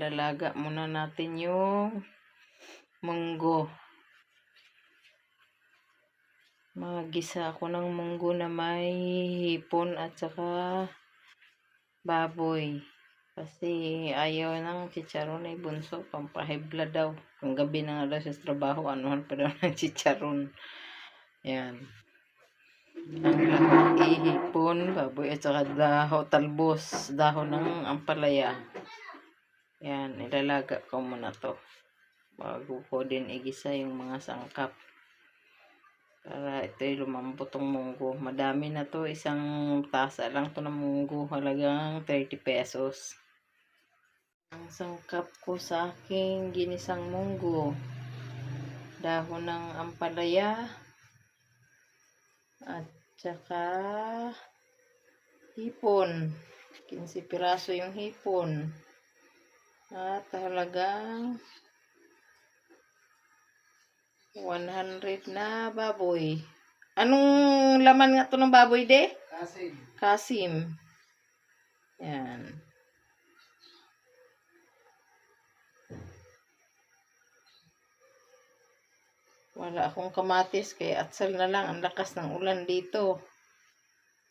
ilalaga muna natin yung munggo. Magisa ako ng munggo na may hipon at saka baboy. Kasi ayaw ng chicharon ay bunso. Pampahibla daw. Kung gabi na nga daw sa trabaho, anuhan pa daw ng chicharon. Yan. Ang lahat ihipon, baboy at saka daho, talbos, dahon ng ampalaya. Yan, ilalaga ko muna to. Bago ko din igisa yung mga sangkap. Para ito'y lumambot ang munggo. Madami na to. Isang tasa lang to ng munggo. Halagang 30 pesos. Ang sangkap ko sa aking ginisang munggo. Dahon ng ampalaya. At saka hipon. 15 piraso yung hipon. At halagang 100 na baboy. Anong laman nga to ng baboy, de? Kasi, Kasim. Yan. Wala akong kamatis, kaya atsal na lang. Ang lakas ng ulan dito.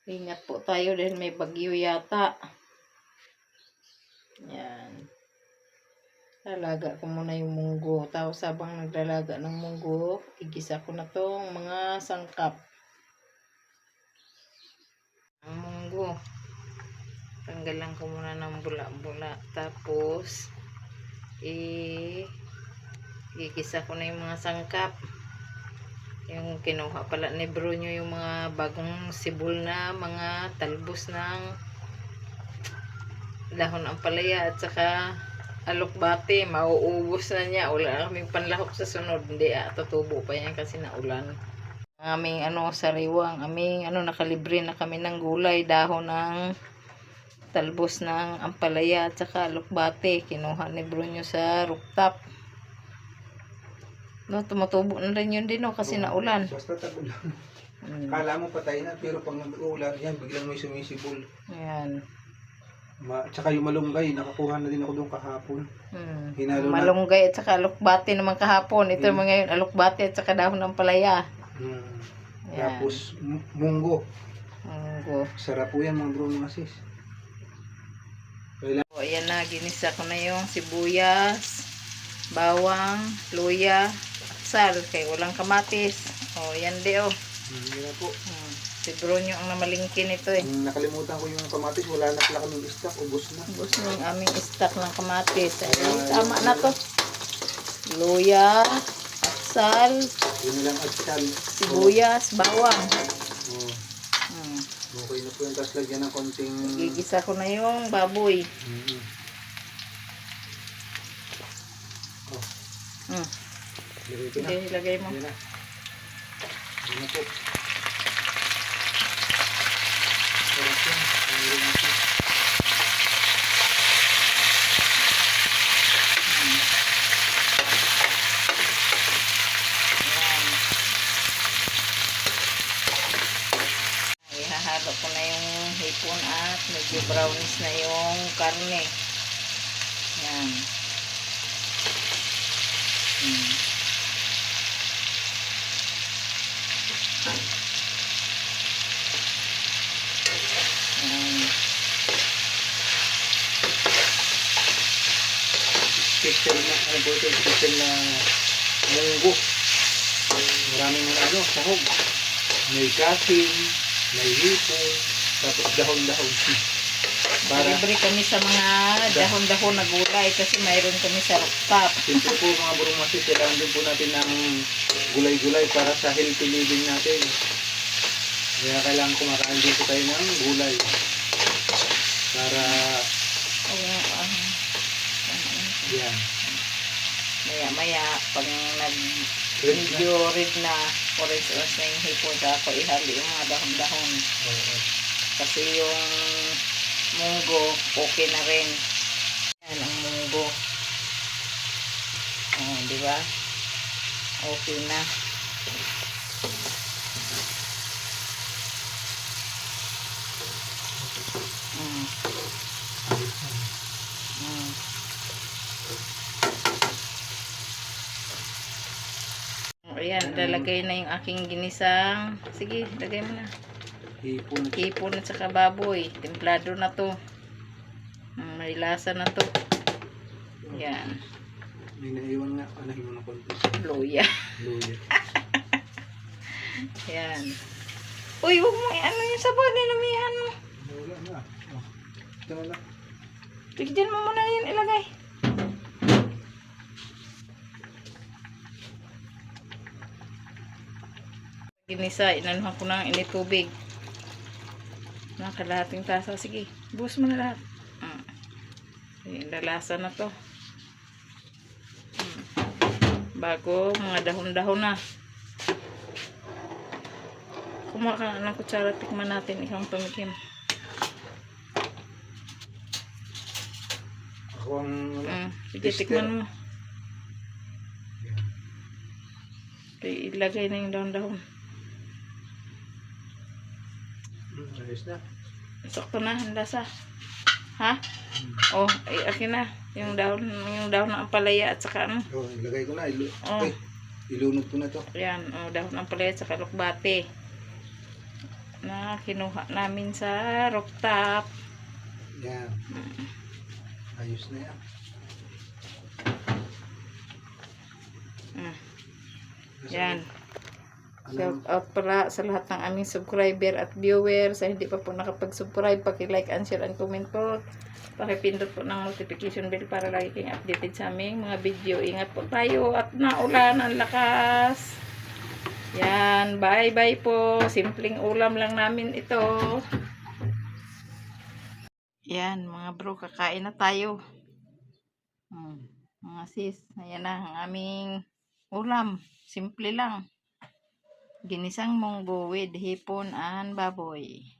Ingat po tayo dahil may bagyo yata. Yan. Lalaga ko muna yung munggo. Tapos habang naglalaga ng munggo, igisa ko na tong mga sangkap. Ang munggo. Tanggalan ko muna ng bula-bula. Tapos, i igisa ko na yung mga sangkap. Yung kinuha pala ni Bruno yung mga bagong sibol na mga talbos ng dahon ng palaya at saka alokbate, mauubos na niya. Wala na kaming panlahok sa sunod. Hindi, ah, tutubo pa yan kasi naulan. Ang aming ano, sariwang, aming ano, nakalibre na kami ng gulay, dahon ng talbos ng ampalaya at saka alokbate. Kinuha ni Bruno sa rooftop. No, tumutubo na rin yun din, no, kasi naulan. basta tago lang. Mm. Kala mo patay na, pero pag nag-uulan, yan, biglang may sumisibol. Ayan. Ma tsaka yung malunggay, nakakuha na din ako doon kahapon. Hmm. Hinalo na. Malunggay at saka alokbate naman kahapon. Ito Hmm. mga ngayon, alokbate at saka dahon ng palaya. Hmm. Yan. Tapos, munggo. Munggo. Sarap po yan, mga bro, mga sis. Kailangan, O, ayan na, ginisa ko na yung sibuyas, bawang, luya, at sal. Kaya walang kamatis. O, yan di o. hmm, yun na po. Hmm. Si Brunyo ang namalingkin ito eh. Nakalimutan ko yung kamatis, wala na pala kami stock, ubos na. Ubus na yung aming stock ng kamatis. Ay, tama na to. Luya, at sal, Yun na lang at sal. sibuyas, bawang. Oh, Hmm. okay na po yung tapos lagyan ng konting... Gigisa ko na yung baboy. Hmm. Oh, Hmm. lagay ko na. Sige, ilagay mo. Yan na. Yan na po. Ihahalo ko na yung hipon at medyo brownish na yung karne. Yan. Hmm. Special na, ano po ito, special na munggo. Maraming ano, sahog. May kasim, may hipon, tapos dahon-dahon. Para, Libre kami sa mga dahon-dahon na gulay kasi mayroon kami sa rooftop. siyempre po mga burumasi, kailangan din po natin ng gulay-gulay para sa healthy living natin. Kaya kailangan kumakain din po tayo ng gulay. Para, O, ah, yan. maya-maya, pag nag Red na. orange-orange na yung hipon, ako ihali yung mga dahon-dahon. Oo. Kasi yung munggo, okay na rin. Yan ang munggo. Oh, di ba? Okay na. Yan, lalagay na yung aking ginisang. Sige, lagay mo na. Hipon. Hipon at saka baboy. Templado na to. Mm, May lasa na to. Yan. May naiwan nga. Anahin mo na konti. Luya. Luya. Yan. Uy, huwag mo ano yung sabon. Ninamihan mo. Wala na. Oh. Tignan mo muna yan ilagay. Ginisa, inanuhan ko ng init tubig. Mga kalahating tasa. Sige, buhos mo na lahat. Mm. Sige, lalasa na to. Mm. Bago, mga dahon-dahon na. Kumuha ka ng kutsara, tikman natin. Ikaw ang tumikim. Ako ang... Mm. Sige, tikman mo. Okay, ilagay na yung dahon-dahon. Hmm, ayos na. Sakto na, ang lasa. Ha? Oh, ay, akin na. Yung dahon, yung dahon ng ampalaya at saka ano. Oh, ilagay ko na. Ilu Oh. Ay, ilunod ko na to. Ayan, oh, dahon ng ampalaya at saka lukbate. Na kinuha namin sa rooftop. Yan. Ayos na yan. Mm. Nasa- Yan. Shout out pala sa lahat ng aming subscriber at viewer. Sa hindi pa po nakapag-subscribe, paki-like and share and comment po. Pakipindot po ng notification bell para lagi kayong updated sa aming mga video. Ingat po tayo at naulan ang lakas. Yan, bye-bye po. Simpleng ulam lang namin ito. Yan, mga bro, kakain na tayo. Hmm, mga sis, ayan na ang aming ulam. Simple lang. Ginisang munggo with hipon and baboy.